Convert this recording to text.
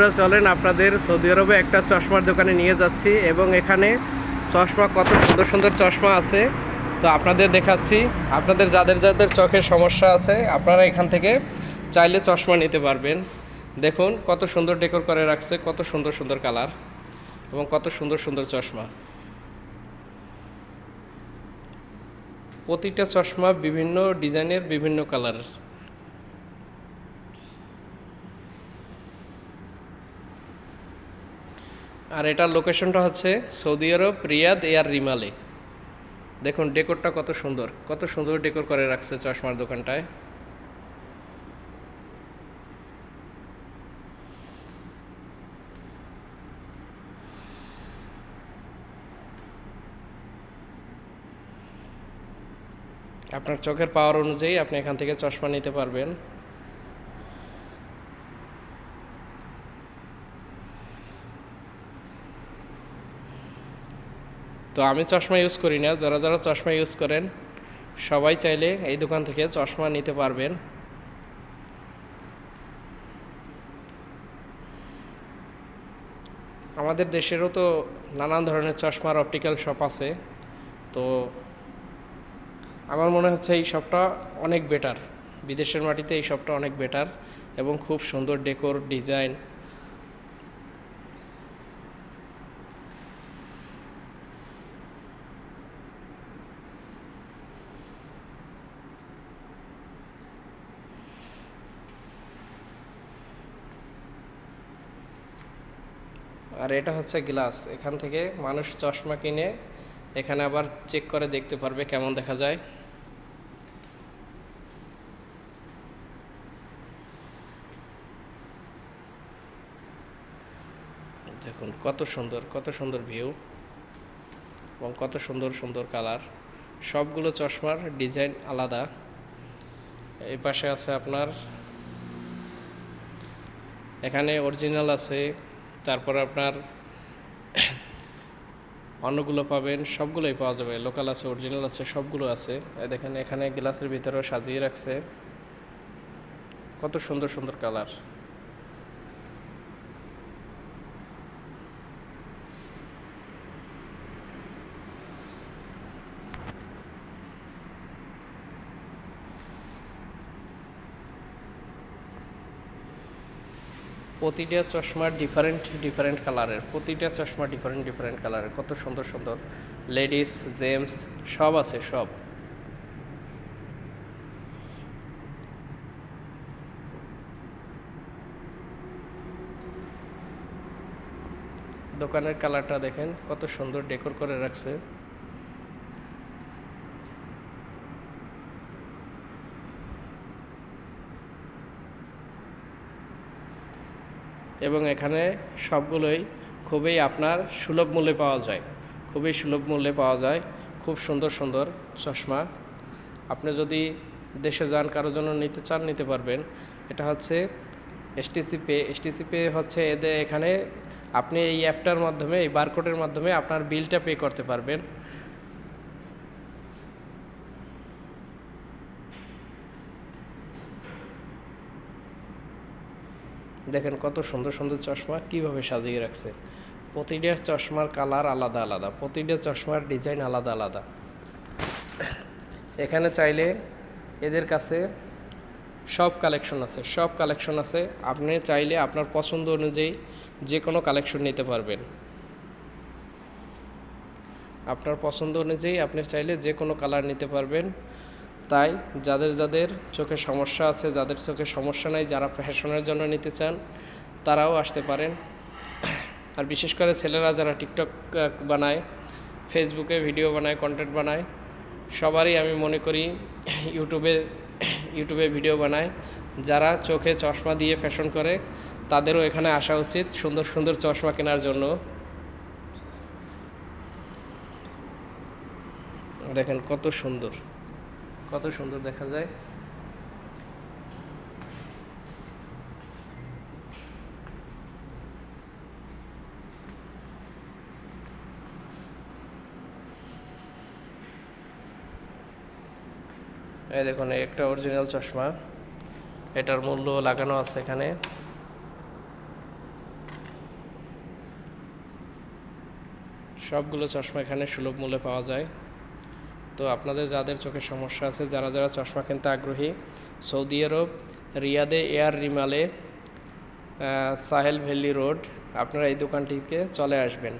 বন্ধুরা চলেন, আপনাদের সৌদি আরবে একটা চশমার দোকানে নিয়ে যাচ্ছি এবং এখানে চশমা কত সুন্দর সুন্দর চশমা আছে। তো আপনাদের দেখাচ্ছি, আপনাদের যাদের যাদের চোখের সমস্যা আছে, আপনারা এখান থেকে চাইলে চশমা নিতে পারবেন। দেখুন, কত সুন্দর ডেকোর করে রাখছে, কত সুন্দর সুন্দর কালার এবং কত সুন্দর সুন্দর চশমা। প্রতিটা চশমা বিভিন্ন ডিজাইনের বিভিন্ন কালারের। আর এটার লোকেশনটা হচ্ছে সৌদি আরব, রিয়াদ, এয়ার রিমালে। দেখুন ডেকোরটা কত সুন্দর। কত সুন্দর ডেকোর করে রাখছে চশমার দোকানটায়। আপনার চোখের পাওয়ার অনুযায়ী আপনি এখান থেকে চশমা নিতে পারবেন। তো আমি চশমা ইউজ করি না। যারা যারা চশমা ইউজ করেন, সবাই চাইলে এই দোকান থেকে চশমা নিতে পারবেন। আমাদের দেশেরও তো নানান ধরনের চশমার অপটিক্যাল শপ আছে। তো আমার মনে হচ্ছে এই শপটা অনেক বেটার বিদেশের মাটিতে এই শপটা অনেক বেটার এবং খুব সুন্দর ডেকোর ডিজাইন আর এটা হচ্ছে গ্লাস। এখান থেকে মানুষ চশমা কিনে এখানে আবার চেক করে দেখতে পারবে কেমন দেখা যায়। দেখুন, কত সুন্দর কত সুন্দর ভিউ এবং কত সুন্দর সুন্দর কালার সবগুলো চশমার ডিজাইন আলাদা। এই পাশে আছে আপনার, এখানে অরিজিনাল আছে তারপর আপনার অন্যগুলো পাবেন, সবগুলোই পাওয়া যাবে। লোকাল আছে অরিজিনাল আছে, সবগুলো আছে। দেখেন, এখানে গ্লাসের ভিতরেও সাজিয়ে রাখছে। কত সুন্দর সুন্দর কালার প্রতিটা চশমা ডিফারেন্ট ডিফারেন্ট কালারের প্রতিটা চশমা ডিফারেন্ট ডিফারেন্ট কালারের কত সুন্দর সুন্দর। লেডিস জেমস সব আছে, সব। দোকানের কালারটা দেখেন, কত সুন্দর ডেকোর করে রাখছে। এবং এখানে সবগুলোই খুবই আপনার সুলভ মূল্যে পাওয়া যায়। খুবই সুলভ মূল্যে পাওয়া যায়। খুব সুন্দর সুন্দর চশমা। আপনি যদি দেশে যান, কারোর জন্য নিতে চান, নিতে পারবেন। এটা হচ্ছে এসটিসি পে এসটিসি পে হচ্ছে এদের এখানে আপনি এই অ্যাপটার মাধ্যমে, এই বারকোডের মাধ্যমে আপনার বিলটা পে করতে পারবেন। দেখেন কত সুন্দর সুন্দর চশমা কীভাবে সাজিয়ে রাখছে। প্রতিটা চশমার কালার আলাদা আলাদা, প্রতিটা চশমার ডিজাইন আলাদা আলাদা। এখানে চাইলে এদের কাছে সব কালেকশন আছে, সব কালেকশন আছে। আপনি চাইলে আপনার পছন্দ অনুযায়ী যে কোনো কালেকশন নিতে পারবেন। আপনার পছন্দ অনুযায়ী আপনি চাইলে যে কোনো কালার নিতে পারবেন। তাই যাদের যাদের চোখে সমস্যা আছে, যাদের চোখে সমস্যা নাই, যারা ফ্যাশনের জন্য নিতে চান, তারাও আসতে পারেন। আর বিশেষ করে ছেলেরা যারা টিকটক বানায় ফেসবুকে ভিডিও বানায় কন্টেন্ট বানায়, সবারই আমি মনে করি ইউটিউবে ইউটিউবে ভিডিও বানায়। যারা চোখে চশমা দিয়ে ফ্যাশন করে, তাদেরও এখানে আসা উচিত সুন্দর সুন্দর চশমা কেনার জন্য। দেখেন কত সুন্দর। কত সুন্দর দেখা যায়। এই দেখুন একটা অরিজিনাল চশমা। এটার মূল্য লাগানো আছে এখানে। সবগুলো চশমা এখানে সুলভ মূল্যে পাওয়া যায়। তো আপনাদের যাদের চোখের সমস্যা আছে, যারা যারা চশমা কিনতে আগ্রহী, সৌদি আরব, রিয়াদে এয়ার রিমালে সাহেল ভ্যালি রোড, আপনারা এই দোকানটিকে চলে আসবেন।